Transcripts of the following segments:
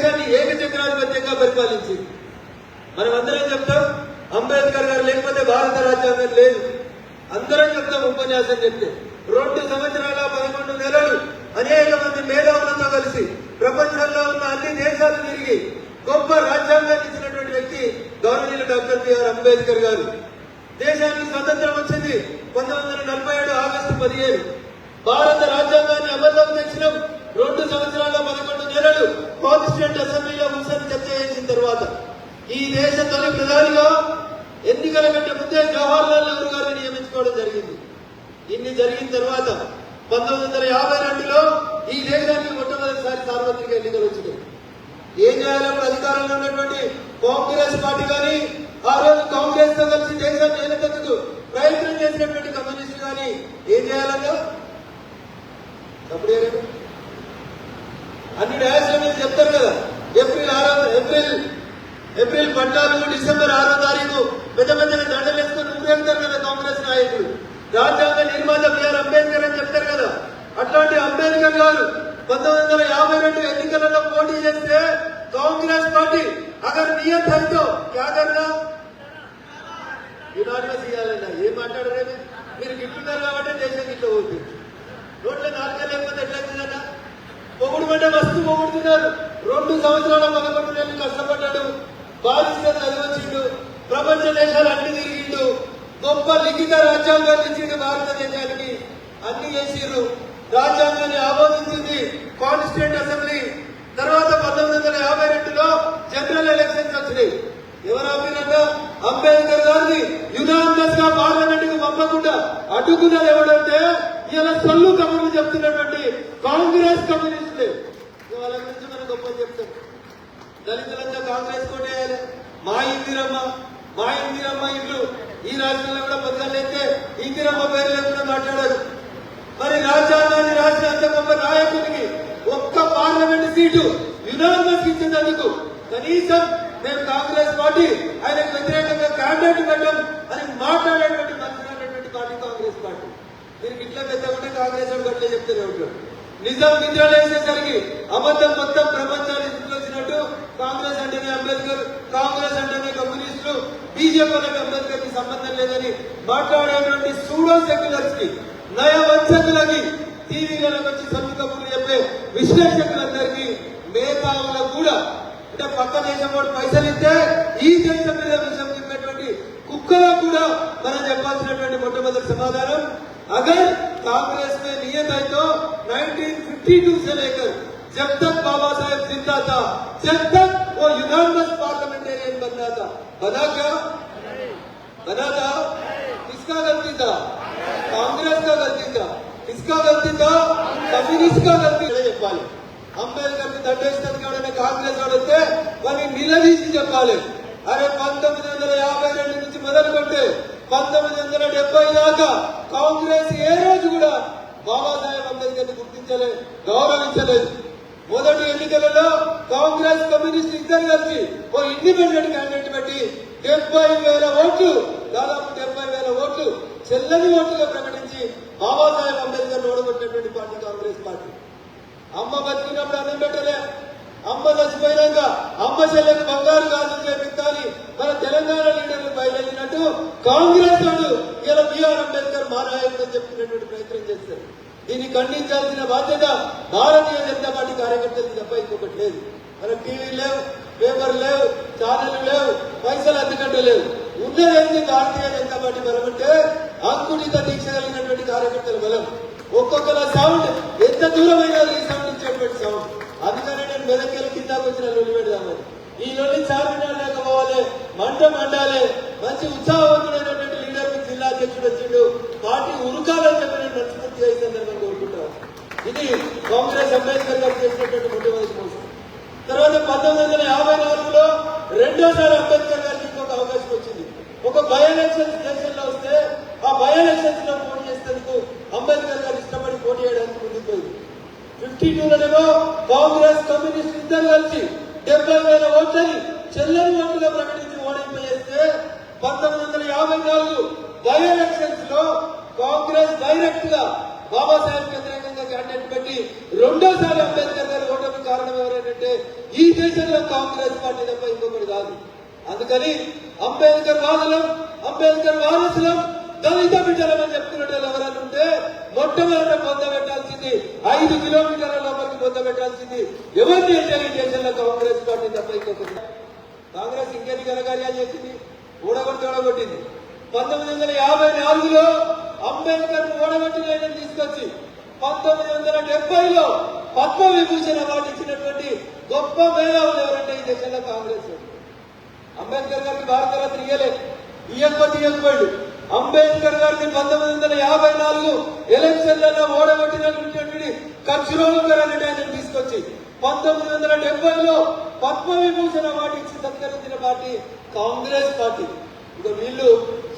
దేశాన్ని ఏకచక్రాధిపత్యంగా పరిపాలించింది మనం అందరం చెప్తాం అంబేద్కర్ గారు లేకపోతే భారత రాజ్యాంగం లేదు. అందరం చెప్తాం ఉపన్యాసం చెప్తే. రెండు సంవత్సరాల పదకొండు నెలలు అనేక మంది మేధావులతో కలిసి ప్రపంచంలో ఉన్న అన్ని దేశాలు తిరిగి గొప్ప రాజ్యాంగాన్ని ఇచ్చినటువంటి వ్యక్తి గౌరవనీయులు డాక్టర్ బిఆర్ అంబేద్కర్ గారు. దేశానికి స్వతంత్రం వచ్చింది పంతొమ్మిది వందల నలభై ఏడు ఆగస్టు పదిహేను. భారత రాజ్యాంగాన్ని అమల్లోకి తెచ్చినాం. రెండు సంవత్సరాల పదకొండు నెలలు కాన్స్టిట్యూంట్ అసెంబ్లీలో కూర్చొని చర్చ చేసిన తర్వాత ఈ దేశ తొలి ప్రధానిగా ఎన్నికల కంటే ముందే జవహర్లాల్ నెహ్రూ గారిని నియమించుకోవడం జరిగింది. ఇన్ని జరిగిన తర్వాత పంతొమ్మిది వందల యాభై రెండులో ఈ దేశానికి మొట్టమొదటిసారి సార్వత్రిక ఎన్నికలు వచ్చినాయి. ఏం చేయాలప్పుడు అధికారంలో ఉన్నటువంటి కాంగ్రెస్ పార్టీ కానీ ఆ రోజు కాంగ్రెస్తో కలిసి దేశాన్ని ఏలకెత్తుకు ప్రయత్నం చేసినటువంటి కమ్యూనిస్టులు కానీ ఏం చేయాలన్నా? అప్పుడు అన్ని డాష్ల మీద చెప్తారు కదా. ఏప్రిల్ ఆరో ఏప్రిల్ ఏప్రిల్ పద్నాలుగు డిసెంబర్ ఆరో తారీఖు పెద్ద పెద్దగా దండలు వేసుకొని ఊరేగుతారు కదా కాంగ్రెస్ నాయకులు. రాజ్యాంగ నిర్మాత బిఆర్ అంబేద్కర్ అని చెప్తారు కదా. అట్లాంటి అంబేద్కర్ గారు పంతొమ్మిది వందల యాభై రెండు ఎన్నికలలో పోటీ చేస్తే కాంగ్రెస్ పార్టీ అగర్ నియత్ అయితే క్యాగర్గా యునానిమస్ ఇవ్వాలన్నా ఏం మాట్లాడరేమి? మీరు గిట్టున్నారు కాబట్టి దేశం గిట్ల పోతుంది రోడ్ల నాలుగు లేకపోతే ఎట్లయితుందన్నా అంటే వస్తువు పోగొడుతున్నారు. రెండు సంవత్సరాల పదకొండు నెలలు కష్టపడ్డాడు. బాధిస్తే చదివచ్చిండు ప్రపంచ దేశాలు అన్ని తిరిగిండు. గొప్ప లిఖిత రాజ్యాంగాన్ని ఇచ్చిండు భారతదేశానికి. అన్ని చేసిర్రు రాజ్యాంగాన్ని ఆమోదించింది కాన్స్టిట్యూంట్ అసెంబ్లీ తర్వాత పంతొమ్మిది వందల యాభై రెండులో జనరల్ ఎలక్షన్స్ వచ్చినాయి. ఎవరు ఆపినట్ట అంబేద్కర్ గారిని యునానిమస్గా పార్లమెంట్కు పంపకుండా అడ్డుకున్నది ఎవడంటే ఇలా సొల్లు కబుర్లు చెప్తున్నటువంటి కాంగ్రెస్ కమ్యూనిస్టులే. వాళ్ళ గురించి మనం గొప్ప చెప్తాం. దళితులంతా కాంగ్రెస్ కోటేయాలి మా ఇందిరమ్మ మా ఇందిరమ్మ ఇల్లు ఈ రాష్ట్రంలో కూడా పొద్దుగలైతే ఇందిరమ్మ పేరు లేకుండా మాట్లాడారు. మరి రాజ్యాంగాన్ని రాసిన అంత గొప్ప నాయకుడికి ఒక్క పార్లమెంట్ సీటు యునానిమస్ ఇచ్చేందుకు కనీసం మేము కాంగ్రెస్ పార్టీ ఆయనకు వ్యతిరేకంగా క్యాండిడేట్ పెట్టాం అని మాట్లాడేటువంటి మనసు పార్టీ కాంగ్రెస్ పార్టీ. దీనికి ఇట్లా పెద్ద కాంగ్రెస్ గట్లే చెప్తూనే ఉంటాడు. నిజం నిద్రలు వేసేసరికి అబద్ధం మొత్తం ప్రపంచాన్ని తీసుకొచ్చినట్టు కాంగ్రెస్ అంటేనే అంబేద్కర్ కాంగ్రెస్ అంటేనే కమ్యూనిస్టులు బీజేపీ వాళ్ళకి అంబేద్కర్కి సంబంధం లేదని మాట్లాడేటువంటి సూడో సెక్యులర్స్కి నయ వంచకులకి టీవీలలో వచ్చి సొంత కబుర్లు చెప్పే విశ్లేషకులందరికీ మేధావులకు కూడా అంటే పక్క దేశం వాడు పైసలు ఇస్తే ఈ దేశం మీద విషయం చెప్పేటువంటి కుక్కలకు కూడా మనం చెప్పాల్సినటువంటి మొట్టమొదటి సమాధానం अगर कांग्रेस में नियत है तो 1952 से लेकर जब तक बाबा साहेब जिंदा था जब तक वो यूनानिमस पार्लियामेंटेरियन बनना था बना क्या बना था किसका गलती था कांग्रेस का गलती था किसका गलती था कम्युनिस्ट का गलती అదే చెప్పాలి అంబేద్కర్ కి దండేసినందుకు ఎవడైనా కాంగ్రెస్ వాడు వస్తే వాడిని నిలదీసి చెప్పాలి అరే పంతొమ్మిది వందల యాభై రెండు నుంచి మొదలుకుంటే పంతొమ్మిది వందల డెబ్బై దాకా కాంగ్రెస్ ఏ రోజు కూడా బాబాసాహెబ్ అంబేద్కర్ని గుర్తించలేదు గౌరవించలేదు. మొదటి ఎన్నికలలో కాంగ్రెస్ కమ్యూనిస్ట్ ఇద్దరు కలిసి ఓ ఇండిపెండెంట్ క్యాండిడేట్ పెట్టి డెబ్బై వేల ఓట్లు దాదాపు డెబ్బై వేల ఓట్లు చెల్లని ఓట్లుగా ప్రకటించి బాబాసాహెబ్ అంబేద్కర్ ఓడగొట్టినటువంటి పార్టీ కాంగ్రెస్ పార్టీ. అమ్మ బతికినప్పుడు అన్నం పెట్టలే. అమ్మ చచ్చిపోయినాక అమ్మ చెల్లెకి బంగారు కాదు చేపించాలి మన తెలంగాణ లీడర్లు బయలుదేరినట్టు కాంగ్రెస్ వాడు ఇలా బిఆర్ అంబేద్కర్ మా నాయకుడు అని చెప్తున్నటువంటి ప్రయత్నం చేస్తారు. దీన్ని ఖండించాల్సిన బాధ్యత భారతీయ జనతా పార్టీ కార్యకర్తలు తప్ప ఇంకొకటి లేదు. మన టీవీ లేవు పేపర్ లేవు ఛానల్ లేవు పైసలు అందుకంటే లేవు. ఉన్నదేంటి భారతీయ జనతా పార్టీ బలం అంటే అంకుటిత దీక్ష కలిగినటువంటి కార్యకర్తల బలం. ఒక్కొక్కల సౌండ్ ఎంత దూరమైనా ఈ సౌండ్ ఇచ్చేటువంటి సౌండ్. అందుకనే నేను మెదక్కెళ్ళి కిందకు వచ్చిన లొలిపెడదామని ఈ నుండి చార్మినార్ లేకపోవాలి మంట మండాలి మంచి ఉత్సాహవంతుడైనటువంటి లీడర్ జిల్లా అధ్యక్షుడు వచ్చిండు. పార్టీ ఉరుకాలని చెప్పి నేను మనస్ఫూర్తిగా ఈ సందర్భంగా కోరుకుంటాను ఇది కాంగ్రెస్ అంబేద్కర్ గారు చేసినటువంటి మొట్టమొదటి మోసం తర్వాత పంతొమ్మిది వందల యాభై నాలుగులో రెండోసారి అంబేద్కర్ గారికి ఇంకొక అవకాశం వచ్చింది. ఒక బై ఎలక్షన్స్ దేశంలో వస్తే ఆ బై ఎలక్షన్స్లో పోటీ చేసేందుకు అంబేద్కర్ గారు ఇష్టపడి పోటీ చేయడానికి ముందుకు పోయింది. ఫిఫ్టీ టూలోనేమో కాంగ్రెస్ కమ్యూనిస్ట్ ఇద్దరు కలిసి వేల ఓట్లని చెల్లని ఓట్లుగా ప్రకటించి ఓడింపజేస్తే పంతొమ్మిది వందల యాభై నాలుగు బై ఎలక్షన్స్లో కాంగ్రెస్ డైరెక్ట్గా బాబాసాహెబ్ వ్యతిరేకంగా క్యాండిడేట్ పెట్టి రెండోసారి అంబేద్కర్ గారు ఓటమి కారణం ఎవరంటే ఈ దేశంలో కాంగ్రెస్ పార్టీ తప్ప ఇంకొకటి కాదు. అందుకని అంబేద్కర్ వాదులం అంబేద్కర్ వారసులం దళిత బిడ్డలమని చెప్తున్నట్టు ఎవరైనా ఉంటే మొట్టమొదట పొందబెట్టాల్సింది ఐదు కిలోమీటర్ల లోపలికి పొందబెట్టాల్సింది ఎవరిని అంటే ఈ దేశంలో కాంగ్రెస్ పార్టీ తప్ప ఇంకొకటి కాంగ్రెస్ ఇంకెన్ని ఘనకార్యాలు చేసింది? ఊడగొట్టి ఊడగొట్టింది. పంతొమ్మిది వందల యాభై నాలుగులో అంబేద్కర్ ఓడగొట్టిన ఆయనను తీసుకొచ్చి పంతొమ్మిది వందల డెబ్బైలో పద్మ విభూషణ అవార్డు ఇచ్చినటువంటి గొప్ప మేధావులు ఎవరంటే ఈ దేశంలో కాంగ్రెస్. అంబేద్కర్ గారికి భారతరత్న ఇయ్యలే ఇయ్యకపోతే ఇయ్యకపోయాడు. అంబేద్కర్ గారిని పంతొమ్మిది వందల యాభై నాలుగు ఎలక్షన్లలో ఓడగొట్టినటువంటి ఖర్చురోగర్ అనే ఆయన తీసుకొచ్చి పంతొమ్మిది వందల డెబ్బైలో పద్మ విభూషణ అవార్డు ఇచ్చి సత్కరించిన పార్టీ కాంగ్రెస్ పార్టీ. ఇక వీళ్ళు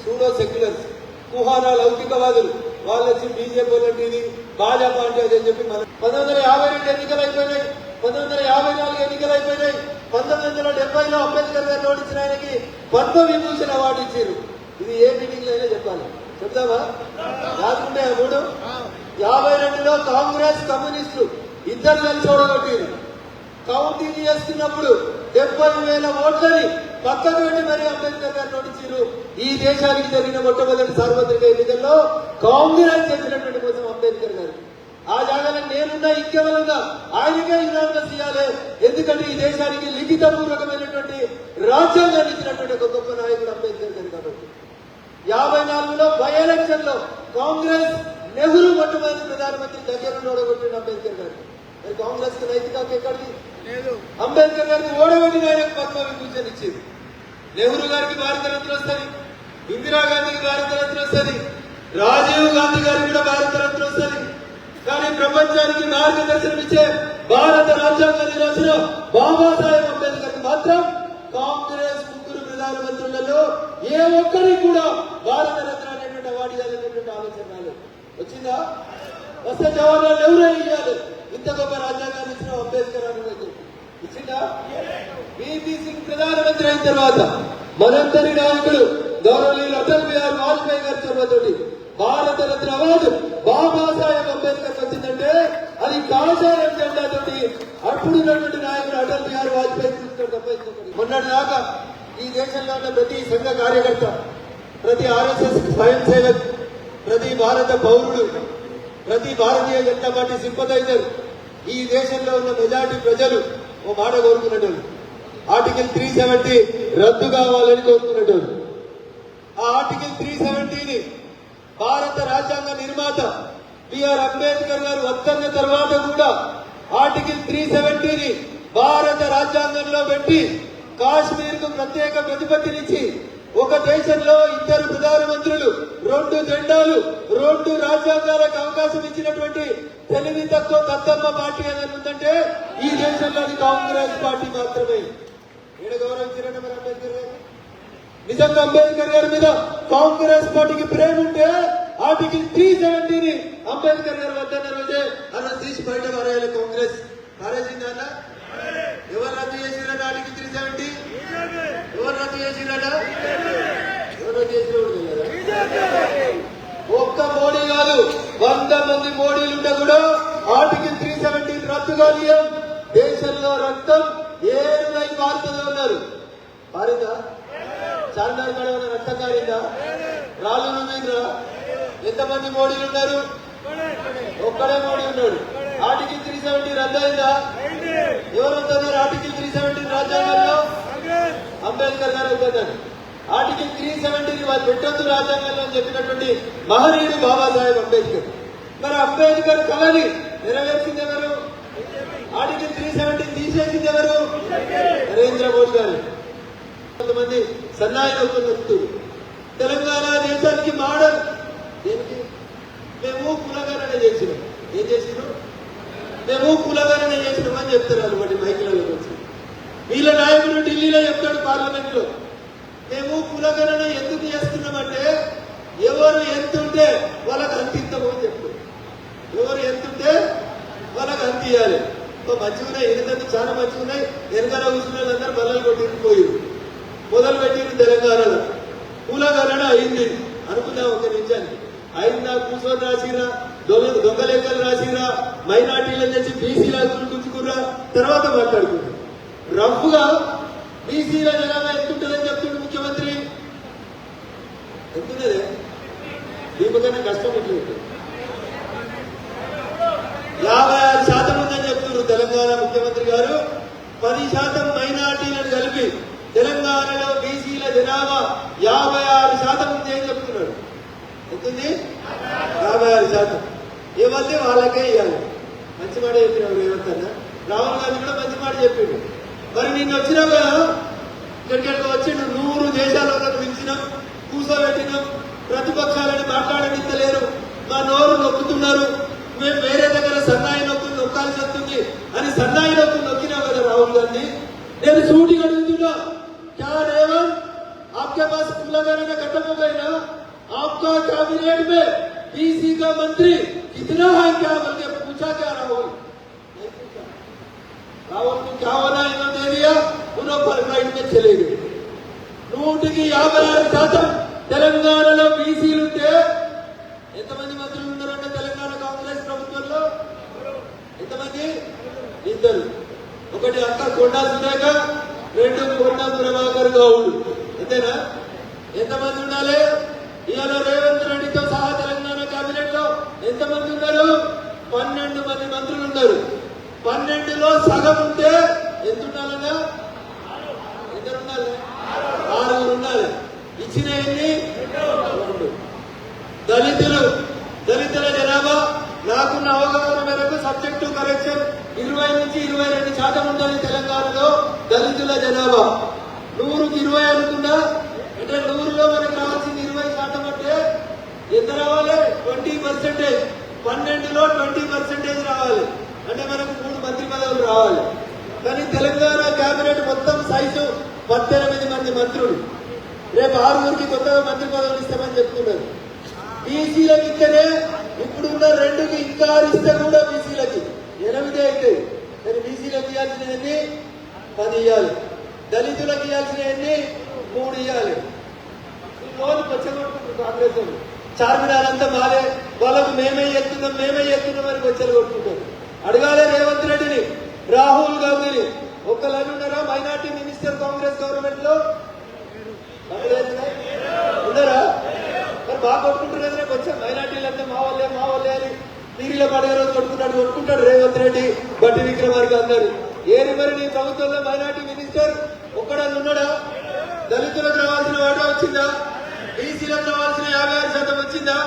సూడో సెక్యులర్స్ కుహానా లౌకికవాదులు. వాళ్ళు వచ్చి బీజేపీ వాళ్ళంటే భాజపా అంటే అని చెప్పి మన పంతొమ్మిది వందల యాభై రెండు ఎన్నికలు అయిపోయినాయి పంతొమ్మిది వందల యాభై నాలుగు ఎన్నికలు అయిపోయినాయి పంతొమ్మిది వందల డెబ్బైలో అంబేద్కర్ గారు ఓడించిన ఆయనకి పద్మ విభూషణ అవార్డు ఇచ్చారు. ఇది ఏ మీటింగ్లో అయినా చెప్పాలి. చెప్తావా? రాసుకుంటే మూడు? యాభై రెండులో కాంగ్రెస్ కమ్యూనిస్టులు ఇద్దరు కలిసి ఓడగొట్టారు కౌంటింగ్ చేస్తున్నప్పుడు డెబ్బై వేల ఓట్లని పక్కకు పెట్టి మరి అంబేద్కర్ గారు నోటించారు ఈ దేశానికి జరిగిన మొట్టమొదటి సార్వత్రిక ఎన్నికల్లో కాంగ్రెస్ చేసినటువంటి కోసం అంబేద్కర్ గారు. ఆ జాగాలో నేనున్నా ఇంకెవరున్నా ఆయనకే ఇలా ఇవ్వాలి. ఎందుకంటే ఈ దేశానికి లిఖితపూర్వకమైనటువంటి రాజ్యాంగాన్ని ఇచ్చినటువంటి ఒక గొప్ప నాయకుడు అంబేద్కర్. యాభై నాలుగులో బై ఎలక్షన్లో కాంగ్రెస్ నెహ్రూ మొట్టమొదటి ప్రధానమంత్రి దగ్గర ఓడగొట్టిన అంబేద్కర్ గారు. మరి కాంగ్రెస్కు నైతిక హక్కు ఎక్కడిది అంబేద్కర్ గారికి ఓడగొట్టిన ఆయనకు పద్మ విభూషణ్ ఇచ్చింది నెహ్రూ గారికి భారతరత్న వస్తుంది. ఇందిరాగాంధీకి భారతరత్న వస్తుంది. రాజీవ్ గాంధీ గారికి కూడా భారతరత్న వస్తుంది. కానీ ప్రపంచానికి మార్గదర్శనం ఇచ్చే భారత రాజ్యాంగాన్ని రాసిన బాబాసాహెబ్ అంబేద్కర్ మాత్రం కాంగ్రెస్ ముగ్గురు మంత్రులలో ఏ ఒక్కరికి కూడా భారత రత్న అనేటువంటి అవార్డు ఇవ్వాలనేటువంటి ఆలోచన రాలేదు. వచ్చిందా? వస్తే జవహర్లాల్ నెహ్రూ ఇవ్వాలి. ఇంత గొప్ప రాజ్యాంగాన్ని ఇచ్చిన అంబేద్కర్ అని ఇచ్చిందా? బీపీ సింగ్ ప్రధానమంత్రి అయిన తర్వాత మనందరి నాయకుడు గౌరవనీయులు అటల్ బిహారీ వాజ్పేయి గారి చొరవతోటి భారత రత్న అవార్డు బాబాసాహెబ్ అంబేద్కర్ వచ్చిందంటే అది కాషాయం జెండాతోటి అప్పుడున్నటువంటి నాయకుడు అటల్ బిహారీ వాజ్పేయి చూస్తాడు తప్ప మొన్నటి దాకా ఈ దేశంలో ఉన్న ప్రతి సంఘ కార్యకర్త ప్రతి ఆర్ఎస్ఎస్ స్వయం సేవక్ ప్రతి భారత పౌరుడు ప్రతి భారతీయ జనతా పార్టీ సింపథైజర్ ఈ దేశంలో ఉన్న మెజార్టీ ప్రజలు ఓ మాట కోరుకున్నట్టు ఆర్టికల్ త్రీ సెవెంటీ రద్దు కావాలని కోరుకున్నట్టు ఆ ఆర్టికల్ త్రీ సెవెంటీని భారత రాజ్యాంగ నిర్మాత బిఆర్ అంబేద్కర్ గారు వద్దన్న తర్వాత కూడా ఆర్టికల్ త్రీ సెవెంటీని భారత రాజ్యాంగంలో పెట్టి కాశ్మీర్కు ప్రత్యేక ప్రతిపత్తినిచ్చి ఒక దేశంలో ఇద్దరు ప్రధానమంత్రులు రెండు జెండాలు రెండు రాజ్యాంగాలకు అవకాశం ఇచ్చినటువంటి తెలివి తక్కువ దత్తమ్మ పార్టీ ఏదైనా ఉందంటే ఈ దేశంలో అది కాంగ్రెస్ పార్టీ మాత్రమే. నేను గౌరవించారంటే మరి అంబేద్కర్ గారు? నిజంగా అంబేద్కర్ గారి మీద కాంగ్రెస్ పార్టీకి ప్రేమ ఉంటే ఆర్టికల్ త్రీ సెవెంటీని అంబేద్కర్ గారు వద్దన్న రోజే అలా తీసి బయట పారేయాలి కాంగ్రెస్. పారేసిందా ఎవరు రద్దు చేసిరట ఆర్టికల్ త్రీ సెవెంటీ? ఎవరు రద్దు చేసిరట ఎవరు రద్దు చేసిన ఒక్క మోడీ కాదు వంద మంది మోడీలు ఉంటే కూడా ఆర్టికల్ త్రీ సెవెంటీ రద్దు కానీయం దేశంలో రక్తం ఏరులై పారుతూనే ఉన్నారు. పారిందా? చార్మినార్ కాడ ఉన్న రక్తం కారిందా? రాళ్ళు ఎంతమంది మోడీలు ఉన్నారు? ఒక్కడే మోడీ ఉన్నాడు. ఆర్టికల్ త్రీ సెవెంటీ రద్దయిందా ఎవరు వద్దన్నారు ఆర్టికల్ త్రీ సెవెంటీ రాజ్యాంగంలో? అంబేద్కర్ గారు వద్దన్నారు ఆర్టికల్ త్రీ సెవెంటీని వాళ్ళు పెట్టొద్దు రాజ్యాంగంలో అని చెప్పినటువంటి మహనీయుడు బాబాసాహెబ్ అంబేద్కర్. మరి అంబేద్కర్ కలని నెరవేర్చింది ఎవరు? ఆర్టికల్ త్రీ సెవెంటీ తీసేసింది ఎవరు? నరేంద్ర మోడీ గారు. కొంతమంది సన్నాయి నొప్పులు నొప్పుతారు తెలంగాణ దేశానికి మోడల్ దేనికి? మేము కులగణన చేసినాం. ఏం చేసినాం? మేము కులగణన చేసినాం చెప్తున్నారు చెప్తారు అనమాట మైకులలో వచ్చి. వీళ్ళ నాయకుడు ఢిల్లీలో చెప్తాడు పార్లమెంట్లో మేము కులగణన ఎందుకు చేస్తున్నామంటే ఎవరు ఎంత ఉంటే వాళ్ళకి అంత చెప్పు చెప్తారు. ఎవరు ఎంత ఉంటే వాళ్ళకి అంత ఇవ్వాలి ఇంకా మంచిగా ఉన్నాయి ఎందుకంటే చాలా మంచిగా ఉన్నాయి. వెనకాల కూర్చున్న వాళ్ళందరూ బల్లలు కొట్టిపోయారు మొదలు పెట్టింది తెలంగాణలో. కులగణన అయింది. అనుకుందాం ఒక నిమిషానికి. అయినా కూర్చొని రాసిరా? దొంగ దొంగ లెక్కలు రాసిరా మైనార్టీలను చెప్పి బీసీల గుంజుకుర్రా తర్వాత మాట్లాడుకుంటారు రఫ్గా బీసీల జనాభా ఎంతుంటుందని చెప్తుండే ముఖ్యమంత్రి. ఎంతున్నదే దీనికన్నా కష్టం ఉంటుంది యాభై ఆరు శాతం ఉందని చెప్తున్నారు తెలంగాణ ముఖ్యమంత్రి గారు. పది శాతం మైనార్టీలను కలిపి తెలంగాణలో బీసీల జనాభా యాభై ఆరు శాతం ఉంది అని చెప్తున్నాడు ఎంతుంది? యాభై ఆరు శాతం. ఏమంటే వాళ్ళకే ఇవ్వాలి మంచి మాట చెప్పినాడు రేవంత్ అన్న రాహుల్ గాంధీ కూడా మంచి మాట చెప్పిండు మరి నిన్న వచ్చినావు కదా ఇక్కడికి వచ్చిండు నూరు దేశాలలో పిలిచినాం కూర్చోబెట్టినాం ప్రతిపక్షాలని మాట్లాడనిస్తలేరు మా నోరు నొక్కుతున్నారు మేము వేరే దగ్గర సన్నాయి నొక్కులు నొక్కాల్సి వస్తుంది అని సన్నాయి నొక్కులు నొక్కినావు కదా రాహుల్ గాంధీ నేను సూటి అడుగుతున్నా क्या रेवंत आपके पास कुलगणना खत्म हो गई ना आपका कैबिनेट में बीसी का मंत्री कितना है क्या बोल के पूछा क्या राहुल नहीं पूछा राहुल को क्या होना इन्होंने दे दिया उन्होंने पर फ्लाइट में चले गए నూటికి యాభై ఆరు శాతం తెలంగాణలో బీసీలు ఉంటే ఎంతమంది మంత్రులు ఉన్నారంటే తెలంగాణ కాంగ్రెస్ ప్రభుత్వంలో ఎంతమంది ఇద్దరు ఒకటి అక్క కొండా సురేఖ రెండు కొండా ప్రభాకర్ గౌడ్ అంతేనా ఎంతమంది ఉండాలి ఇవాళ రేవంత్ రెడ్డితో పన్నెండు మంది మంత్రులు ఉన్నారు. పన్నెండులో సగం ఉంటే ఎంత ఉండాలన్నా ఇద్దరు ఉండాలి ఆరుగురు ఉండాలి ఇచ్చిన ఎన్ని రెండు. దళితులు దళితుల జనాభా నాకున్న అవగాహన మేరకు సబ్జెక్టు కరెక్షన్ ఇరవై నుంచి ఇరవై రెండు శాతం ఉంటుంది తెలంగాణలో దళితుల జనాభా. నూరుకి ఇరవై అనుకున్నా? అంటే నూరులో మనకు రావాల్సింది ఇరవై శాతం అంటే ఎంత రావాలి? Twenty percentage. పన్నెండులో ట్వంటీ పర్సెంటేజ్ రావాలి. అంటే మనకు మూడు మంత్రి పదవులు రావాలి. కానీ తెలంగాణ కేబినెట్ మొత్తం సైజు పద్దెనిమిది మంది మంత్రులు. రేపు ఆరుగురికి కొత్తగా మంత్రి పదవులు ఇస్తామని చెప్తున్నారు. బీసీలకు ఇస్తేనే ఇప్పుడున్న రెండుకి ఇంకా ఇస్తే కూడా బీసీలకి. ఎనిమిది అయితే. కానీ బీసీలకు ఇవ్వాల్సిన ఎన్ని? పది ఇవ్వాలి. దళితులకు ఇవ్వాల్సిన ఎన్ని? మూడు ఇవ్వాలి. లోన్ కాంగ్రెస్ చార్మినార్ అంతా మాదే. వాళ్ళకు మేమే ఎత్తున్నాం మేమే ఎత్తున్నాం అని కొచ్చలు కొట్టుకుంటారు. అడగాలి రేవంత్ రెడ్డిని రాహుల్ గాంధీని. ఒక్కళ్ళు ఉన్నారా మైనార్టీ మినిస్టర్ కాంగ్రెస్ గవర్నమెంట్లో ఉన్నారా? మరి బాగా కొట్టుకుంటున్నారు కదా కొంచెం. మైనార్టీలు అంటే మా వాళ్ళే మా వాళ్ళే అని తీరిలో పడగ రోజు కొట్టుకున్నాడు కొట్టుకుంటాడు రేవంత్ రెడ్డి బట్టి విక్రమార్క అందరు ఏది మరి నీ ప్రభుత్వంలో మైనార్టీ మినిస్టర్ ఒక్కడని ఉన్నాడా? దళితులకు రావాల్సిన వాటా వచ్చిందా? బీసీలకు రావాల్సిన యాభై ఆరు శాతం వచ్చిందా?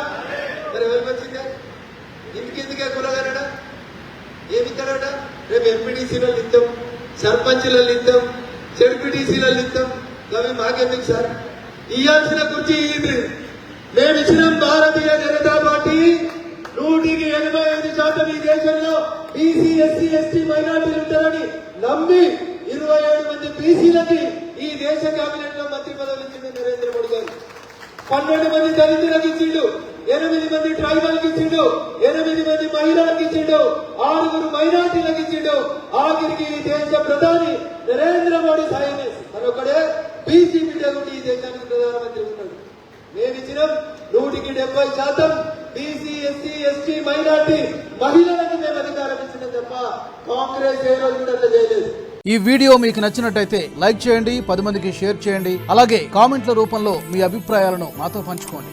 మరి ఎవరికి వచ్చిందా ఇంటికి ఎందుకే కులగారడా ఏమి ఇస్తారట రేపు ఎంపీటీసీలో ఇద్దాం సర్పంచ్లలో ఇద్దాం జడ్పీటీసీలో ఇద్దాం అవి మాకెందుకు సార్? ఇయ్యాల్సిన కుర్చీ ఇది. మేము ఇచ్చిన భారతీయ జనతా పార్టీ నూటికి ఎనభై ఐదు శాతం ఈ దేశంలో బీసీ ఎస్సీ ఎస్టీ మైనార్టీలు ఉంటారని నమ్మి ఇరవై ఏడు మంది బీసీలకి ఈ దేశ కేబినెట్లో మంత్రి పదవులు ఇచ్చింది నరేంద్ర మోడీ గారు. పన్నెండు మంది దళితులకు ఇచ్చిండు. ఎనిమిది మంది ట్రైబల్కి ఇచ్చిండు. ఎనిమిది మంది మహిళలకు ఇచ్చిండు. ఆరుగురు మైనార్టీలకు ఇచ్చిండు. ఆఖరికి ఈ దేశ ప్రధాని నరేంద్ర మోడీ సాయం మరొకడే బీసీ బిడ్డ ఈ దేశానికి ప్రధానమంత్రి ఉన్నాడు. మేము ఇచ్చినాం నూటికి డెబ్బై శాతం బీసీ ఎస్సీ ఎస్టీ మైనార్టీ మహిళలకు మేము అధికారం ఇచ్చిన తప్ప కాంగ్రెస్ ఏ రోజు కూడా చేయలేదు. ఈ వీడియో మీకు నచ్చినట్టయితే లైక్ చేయండి పది మందికి షేర్ చేయండి. అలాగే కామెంట్ల రూపంలో మీ అభిప్రాయాలను మాతో పంచుకోండి.